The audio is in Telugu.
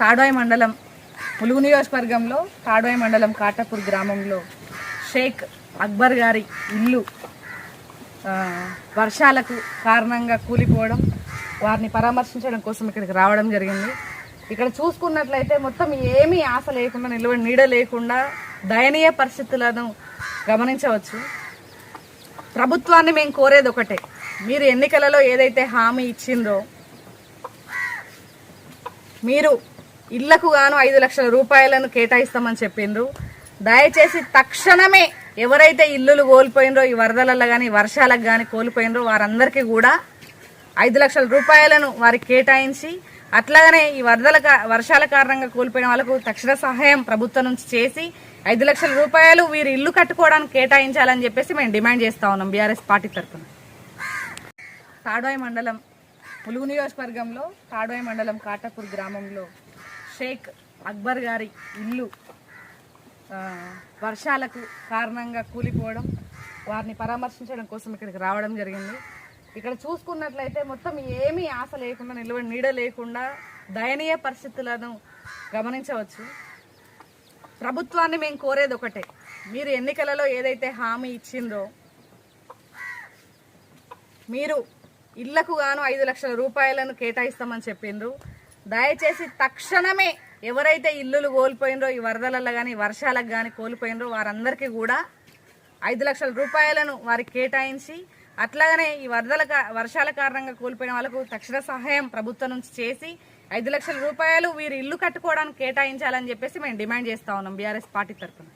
తాడోయ్ మండలం ములుగు నియోజకవర్గంలో తాడోయ్ మండలం కాటాపూర్ గ్రామంలో షేక్ అక్బర్ గారి ఇల్లు వర్షాలకు కారణంగా కూలిపోవడం వారిని పరామర్శించడం కోసం ఇక్కడికి రావడం జరిగింది. ఇక్కడ చూసుకున్నట్లయితే మొత్తం ఏమీ ఆశ లేకుండా నిలబడి నీడ లేకుండా దయనీయ పరిస్థితులను గమనించవచ్చు. ప్రభుత్వాన్ని మేము కోరేది ఒకటే మీరు ఎన్నికలలో ఏదైతే హామీ ఇచ్చిందో మీరు ఇళ్ళకు గాను ఐదు లక్షల రూపాయలను కేటాయిస్తామని చెప్పిండ్రు. దయచేసి తక్షణమే ఎవరైతే ఇల్లులు కోల్పోయినరో ఈ వరదలలో కానీ వర్షాలకు కానీ కోల్పోయినరో వారందరికీ కూడా ఐదు లక్షల రూపాయలను వారికి కేటాయించి అట్లాగనే ఈ వరదల వర్షాల కారణంగా కోల్పోయిన వాళ్ళకు తక్షణ సహాయం ప్రభుత్వం నుంచి చేసి ఐదు లక్షల రూపాయలు వీరు ఇల్లు కట్టుకోవడానికి కేటాయించాలని చెప్పేసి మేము డిమాండ్ చేస్తా ఉన్నాం బీఆర్ఎస్ పార్టీ తరఫున తాడోయ్ మండలం పులుగు నియోజకవర్గంలో తాడోయ్ మండలం కాటపూర్ గ్రామంలో షేక్ అక్బర్ గారి ఇల్లు వర్షాలకు కారణంగా కూలిపోవడం వారిని పరామర్శించడం కోసం ఇక్కడికి రావడం జరిగింది. ఇక్కడ చూసుకున్నట్లయితే మొత్తం ఏమీ ఆశ లేకుండా నిల్వ నీడ లేకుండా దయనీయ పరిస్థితులను గమనించవచ్చు. ప్రభుత్వాన్ని మేము కోరేది ఒకటే మీరు ఎన్నికలలో ఏదైతే హామీ ఇచ్చిందో మీరు ఇళ్ళకు గాను ఐదు లక్షల రూపాయలను కేటాయిస్తామని చెప్పిండ్రు. దయచేసి తక్షణమే ఎవరైతే ఇల్లులు కోల్పోయినరో ఈ వరదలలో కానీ వర్షాలకు కానీ కోల్పోయినరో వారందరికీ కూడా ఐదు లక్షల రూపాయలను వారికి కేటాయించి అట్లాగనే ఈ వరదల వర్షాల కారణంగా కోల్పోయిన వాళ్ళకు తక్షణ సహాయం ప్రభుత్వం నుంచి చేసి ఐదు లక్షల రూపాయలు వీరు ఇల్లు కట్టుకోవడానికి కేటాయించాలని చెప్పేసి మేము డిమాండ్ చేస్తా ఉన్నాం బీఆర్ఎస్ పార్టీ తరఫున.